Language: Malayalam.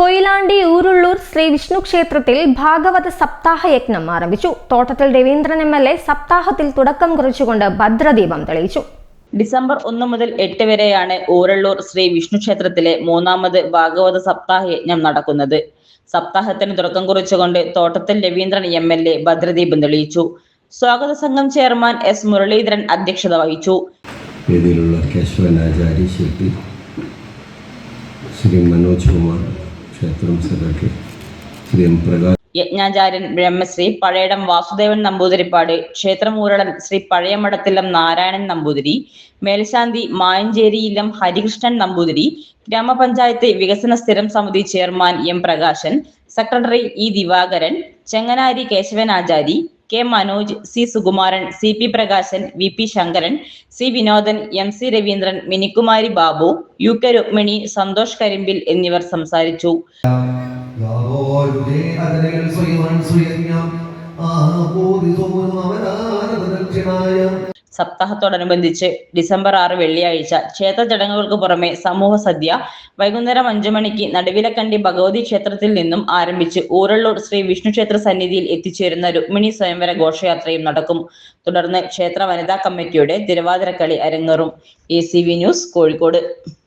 കൊയിലാണ്ടി ഊരുള്ളൂർ ശ്രീ വിഷ്ണു ക്ഷേത്രത്തിൽ ഭാഗവത സപ്താഹ യജ്ഞം ആരംഭിച്ചു. തോട്ടത്തിൽ രവീന്ദ്രൻ എം എൽ എ സപ്താഹത്തിൽ തുടക്കം കുറിച്ചുകൊണ്ട് ഭദ്രദീപം തെളിയിച്ചു. ഡിസംബർ ഒന്ന് മുതൽ എട്ട് വരെയാണ് ഊരള്ളൂർ ശ്രീ വിഷ്ണു ക്ഷേത്രത്തിലെ മൂന്നാമത് ഭാഗവത സപ്താഹ യജ്ഞം നടക്കുന്നത്. സപ്താഹത്തിന് തുടക്കം കുറിച്ചുകൊണ്ട് തോട്ടത്തിൽ രവീന്ദ്രൻ എം എൽ എ ഭദ്രദീപം തെളിയിച്ചു. സ്വാഗത സംഘം ചെയർമാൻ എസ് മുരളീധരൻ അധ്യക്ഷത വഹിച്ചു. ശില്പി ശ്രീ മനോജ് കുമാർ ക്ഷേത്രം ശ്രീ യജ്ഞാചാര്യൻ ബ്രഹ്മശ്രീ പഴയടം വാസുദേവൻ നമ്പൂതിരിപ്പാട് ക്ഷേത്രമൂരടൻ ശ്രീ പഴയമഠത്തില്ലം നാരായണൻ നമ്പൂതിരി മേൽശാന്തി മായഞ്ചേരിയിലം ഹരികൃഷ്ണൻ നമ്പൂതിരി ഗ്രാമപഞ്ചായത്ത് വികസന സ്ഥിരം സമിതി chairman M Prakashan secretary E Divakaran Chenganari Keshavan Achari K Manoj C Sukumaran C P Prakashan V P Shankaran C Vinodan M C Raveendran Minikumari Babu U K Rukmini Santhosh Karimbil എന്നിവർ സംസാരിച്ചു. സപ്താഹത്തോടനുബന്ധിച്ച് ഡിസംബർ ആറ് വെള്ളിയാഴ്ച ക്ഷേത്ര ചടങ്ങുകൾക്ക് പുറമെ സമൂഹ സദ്യ വൈകുന്നേരം അഞ്ചു മണിക്ക് നടുവിലക്കണ്ടി ഭഗവതി ക്ഷേത്രത്തിൽ നിന്നും ആരംഭിച്ച് ഊരള്ളൂർ ശ്രീ വിഷ്ണു ക്ഷേത്ര സന്നിധിയിൽ എത്തിച്ചേരുന്ന രുക്മിണി സ്വയംവര ഘോഷയാത്രയും നടക്കും. തുടർന്ന് ക്ഷേത്ര വനിതാ കമ്മിറ്റിയുടെ തിരുവാതിരക്കളി അരങ്ങേറും. A news Kozhikode.